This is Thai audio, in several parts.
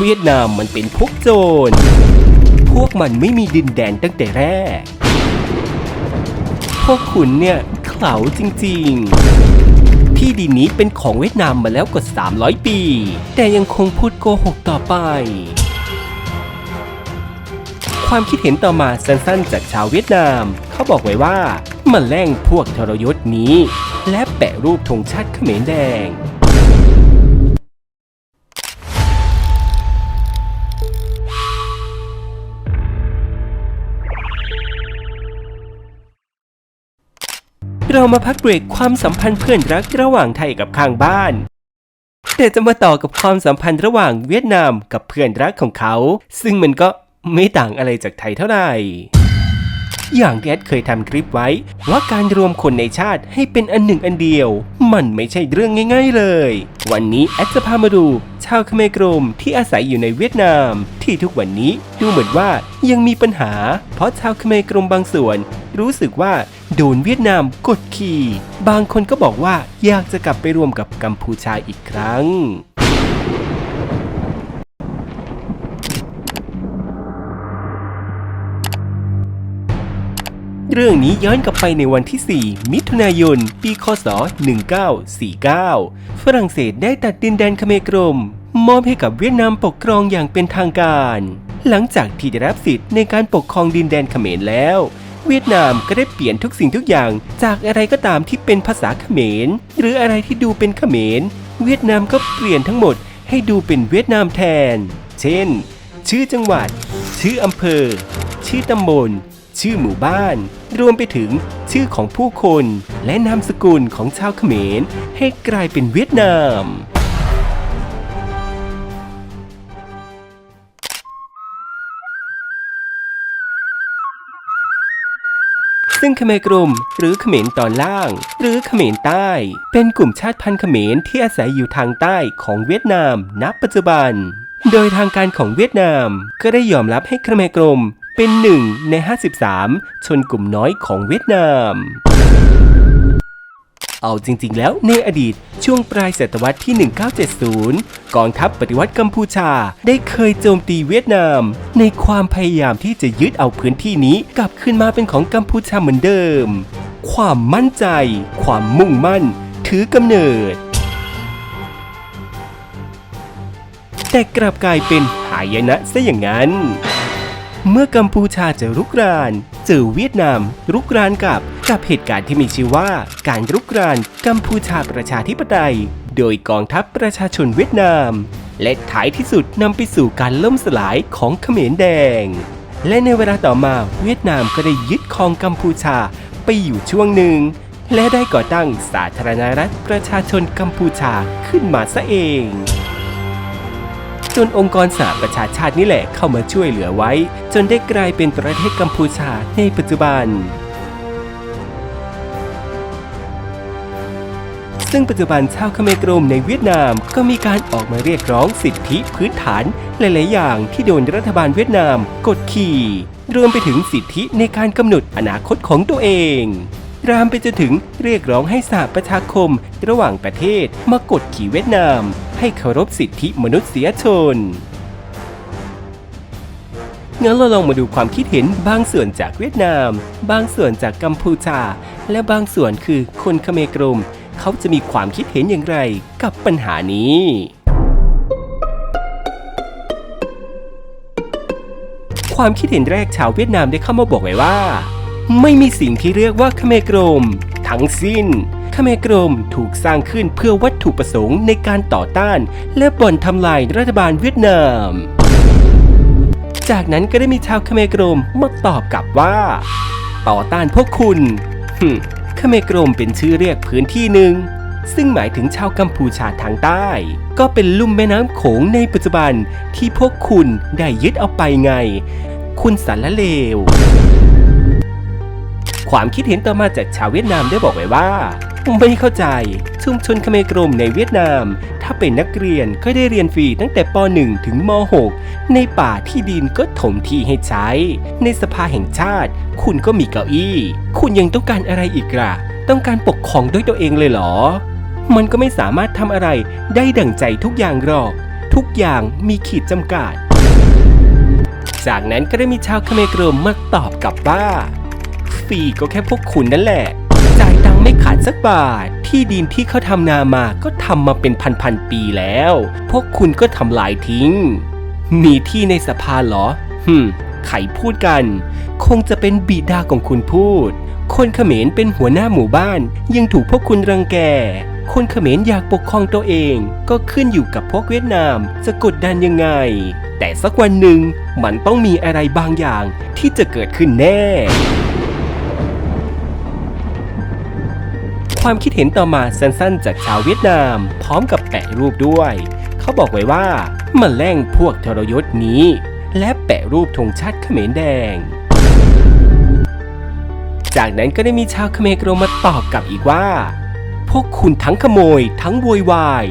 เวียดนามมันเป็นพวกโจร พวกมันไม่มีดินแดนตั้งแต่แรก พวกคุณเนี่ยเขลาจริงๆ ที่ดินนี้เป็นของเวียดนามมาแล้วกว่า 300 ปี แต่ยังคงพูดโกหกต่อไป ความคิดเห็นต่อมาสั้นๆ จากชาวเวียดนาม เขาบอกไว้ว่ามาแล่งพวกทรยศนี้ และแปะรูปธงชาติเขมรแดง เรามาพักเบรกความสัมพันธ์เพื่อนรักระหว่างไทยกับข้างบ้านแต่จะมาต่อกับความสัมพันธ์ระหว่างเวียดนามกับเพื่อนรักของเขา ซึ่งมันก็ไม่ต่างอะไรจากไทยเท่าไหร่ อย่างที่แอดเคยทำคลิปไว้ ว่าการรวมคนในชาติให้เป็นอันหนึ่งอันเดียว มันไม่ใช่เรื่องง่าย ๆเลย วันนี้แอดจะพามาดู ชาวเขมรกรมที่อาศัยอยู่ในเวียดนาม ที่ทุกวันนี้ดูเหมือนว่ายังมีปัญหา เพราะชาวเขมรกรมบางส่วน รู้สึกว่า โดนเวียดนามกดขี่ บางคนก็บอกว่าอยากจะกลับไปรวมกับกัมพูชาอีกครั้งเรื่องนี้ย้อนกลับไปในวันที่ 4 มิถุนายน ปี คศ 1949 ฝรั่งเศสได้ตัดดินแดนเขมรกรม มอบให้กับเวียดนามปกครองอย่างเป็นทางการ หลังจากที่ได้รับสิทธิ์ในการปกครองดินแดนเขมรแล้ว เวียดนามก็ได้เปลี่ยนทุกสิ่งทุกอย่าง จากอะไรก็ตามที่เป็นภาษาเขมร หรืออะไรที่ดูเป็นเขมร เวียดนามก็เปลี่ยนทั้งหมดให้ดูเป็นเวียดนามแทน เช่น ชื่อจังหวัด ชื่ออำเภอ ชื่อตำบล ชื่อหมู่บ้าน รวมไปถึงชื่อของผู้คน และนามสกุลของชาวเขมร ให้กลายเป็นเวียดนาม ซึ่งเขมรกรมหรือเขมรตอนล่าง หรือเขมรใต้ เป็นกลุ่มชาติพันธุ์เขมรที่อาศัยอยู่ทางใต้ของเวียดนามณปัจจุบัน โดยทางการของเวียดนามก็ได้ยอมรับให้เขมรกรมเป็นหนึ่งใน 53 ชนกลุ่มน้อยของเวียดนาม เอาจริงๆแล้วในอดีตช่วงปลายศตวรรษที่ 1970 กองทัพปฏิวัติกัมพูชา ได้เคยโจมตีเวียดนาม ในความพยายามที่จะยึดเอาพื้นที่นี้กลับคืนมาเป็นของกัมพูชาเหมือนเดิม ความมั่นใจ ความมุ่งมั่น ถือกำเนิด แต่กลับกลายเป็นหายนะซะอย่างนั้น เมื่อกัมพูชาจะรุกราน เจอเวียดนาม รุกรานกับกับเหตุการณ์ที่มีชื่อว่า การรุกรานกัมพูชาประชาธิปไตย โดยกองทัพประชาชนเวียดนาม และท้ายที่สุดนำไปสู่การล่มสลายของเขมรแดง และในเวลาต่อมาเวียดนามก็ได้ยึดครองกัมพูชาไปอยู่ช่วงหนึ่ง และได้ก่อตั้งสาธารณรัฐประชาชนกัมพูชาขึ้นมาซะเองจนองค์กรสหประชาชาตินี่แหละเข้ามาช่วยเหลือไว้ จนได้กลายเป็นประเทศกัมพูชาในปัจจุบัน ซึ่งปัจจุบันชาวเขมรกรมในเวียดนามก็มีการออกมาเรียกร้องสิทธิพื้นฐานหลาย ๆ อย่างที่โดนรัฐบาลเวียดนามกดขี่รวมไปถึงสิทธิในการกำหนดอนาคตของตัวเองรามไปจนถึงเรียกร้องให้สหประชาคมระหว่างประเทศมากดขี่เวียดนาม ให้เคารพสิทธิมนุษยชนงั้นเราลองมาดูความคิดเห็นบางส่วนจากเวียดนาม บางส่วนจากกัมพูชา และบางส่วนคือคนเขมรกรม เขาจะมีความคิดเห็นอย่างไรกับปัญหานี้ ความคิดเห็นแรกชาวเวียดนามได้เข้ามาบอกไว้ว่า ไม่มีสิ่งที่เรียกว่าเมกรม ทั้งสิ้นเมกรมถูกสร้างขึ้นเพื่อวัตถุประสงค์ในการต่อต้าน และบ่นทำลายรัฐบาลเวียดนาม จากนั้นก็ได้มีชาวเมกรมมาตอบกลับว่า ต่อต้านพวกคุณ หึเขมกรมเป็นชื่อเรียกพื้นที่หนึ่ง ซึ่งหมายถึงชาวกัมพูชาทางใต้ ก็เป็นลุ่มแม่น้ำโขงในปัจจุบันที่พวกคุณได้ยึดเอาไปไง คุณสารเลว ความคิดเห็นต่อมาจากชาวเวียดนามได้บอกไว้ว่า ไม่เข้าใจชุมชนเขมกรมในเวียดนาม ถ้าเป็นนักเรียนก็ได้เรียนฟรีตั้งแต่ป .1 ถึงม .6 ในป่าที่ดินก็ถมที่ให้ใช้ ในสภาแห่งชาติ คุณก็มีเก้าอี้ คุณยังต้องการอะไรอีกล่ะ ต้องการปกครองด้วยตัวเองเลยเหรอ มันก็ไม่สามารถทำอะไรได้ดั่งใจทุกอย่างหรอก ทุกอย่างมีขีดจำกัด จากนั้นก็ได้มีชาวเขมกรมมาตอบกลับว่าฟรีก็แค่พวกคุณนั่นแหละ ไม่ขาดสักบาท ที่ดินที่เขาทำนามาก็ทำมาเป็นพันๆปีแล้ว พวกคุณก็ทำลายทิ้ง มีที่ในสภาเหรอฮึมใครพูดกัน คงจะเป็นบิดาของคุณพูด คนเขมรเป็นหัวหน้าหมู่บ้าน ยังถูกพวกคุณรังแก คนเขมรอยากปกครองตัวเอง ก็ขึ้นอยู่กับพวกเวียดนาม จะกดดันยังไง แต่สักวันหนึ่งมันต้องมีอะไรบางอย่างที่จะเกิดขึ้นแน่ ความคิดเห็นต่อมาสั้นๆ จากชาวเวียดนาม พร้อมกับแปะรูปด้วย เขาบอกไว้ว่ามาแล่งพวกทรยศนี้ และแปะรูปธงชาติเขมรแดง จากนั้นก็ได้มีชาวเขมรกรมาตอบกลับอีกว่า พวกคุณทั้งขโมยทั้งโวยวาย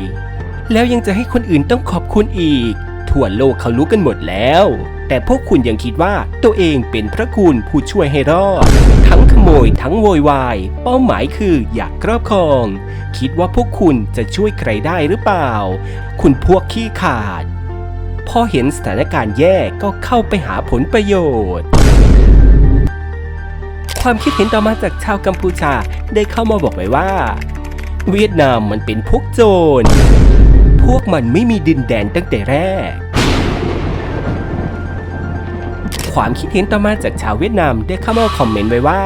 แล้วยังจะให้คนอื่นต้องขอบคุณอีก ทั่วโลกเขารู้กันหมดแล้ว แต่พวกคุณยังคิดว่าตัวเองเป็นพระคุณผู้ช่วยให้รอด โมยทั้งโวยวาย เป้าหมายคืออยากครอบครอง คิดว่าพวกคุณจะช่วยใครได้หรือเปล่า คุณพวกขี้ขาด พอเห็นสถานการณ์แย่ก็เข้าไปหาผลประโยชน์ความคิดเห็นต่อมาจากชาวกัมพูชาได้เข้ามาบอกไว้ว่า เวียดนามมันเป็นพวกโจร พวกมันไม่มีดินแดนตั้งแต่แรก ความคิดเห็นต่อมาจากชาวเวียดนามได้เข้ามาคอมเมนต์ไว้ว่า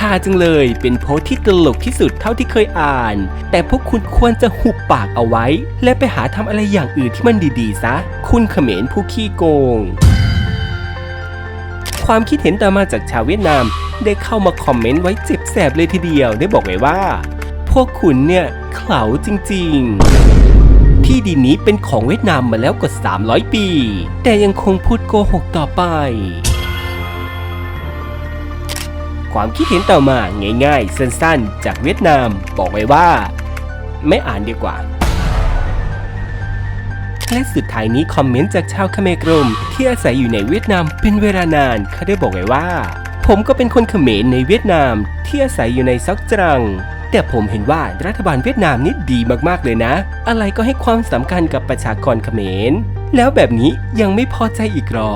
ฮาจังเลยเป็นโพสที่ตลกที่สุดเท่าที่เคยอ่าน แต่พวกคุณควรจะหุบปากเอาไว้ และไปหาทำอะไรอย่างอื่นที่มันดีๆ ซะ คุณเขมรผู้ขี้โกง ความคิดเห็นต่อมาจากชาวเวียดนาม ได้เข้ามาคอมเมนต์ไว้เจ็บแสบเลยทีเดียวได้บอกไว้ว่า พวกคุณเนี่ยเขลาจริง ๆ ที่ดินนี้เป็นของเวียดนามมาแล้วกว่า 300 ปี แต่ยังคงพูดโกหกต่อไป ความคิดเห็นต่อมาง่ายๆ สั้นๆ จากเวียดนามบอกไว้ว่า ไม่อ่านดีกว่า และสุดท้ายนี้คอมเมนต์จากชาวเขมรกรม ที่อาศัยอยู่ในเวียดนามเป็นเวลานานเขาได้บอกไว้ว่า ผมก็เป็นคนเขมรในเวียดนามที่อาศัยอยู่ในซอกจรัง แต่ผมเห็นว่ารัฐบาลเวียดนามนี่ดีมากๆเลยนะ อะไรก็ให้ความสำคัญกับประชากรเขมร แล้วแบบนี้ยังไม่พอใจอีกหรอ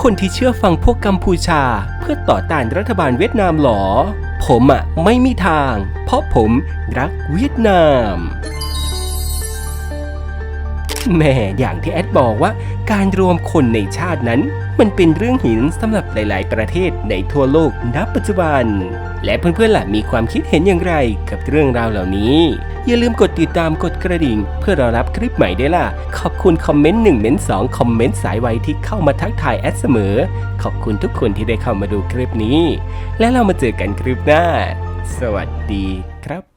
คนที่เชื่อฟังพวกกัมพูชา เพื่อต่อต้านรัฐบาลเวียดนามหรอ ผมอะไม่มีทาง เพราะผมรักเวียดนามแม่อย่างที่แอดบอกว่า การรวมคนในชาตินั้น มันเป็นเรื่องหินสำหรับหลาย ๆ ประเทศในทั่วโลกณปัจจุบัน และเพื่อนๆล่ะมีความคิดเห็นอย่างไรกับเรื่องราวเหล่านี้ อย่าลืมกดติดตามกดกระดิ่ง เพื่อรอรับคลิปใหม่ได้ล่ะ ขอบคุณคอมเมนต์1เม้นต์2คอมเมนต์สายไวที่เข้ามาทักทายแอดเสมอ ขอบคุณทุกคนที่ได้เข้ามาดูคลิปนี้ และเรามาเจอกันคลิปหน้า สวัสดีครับ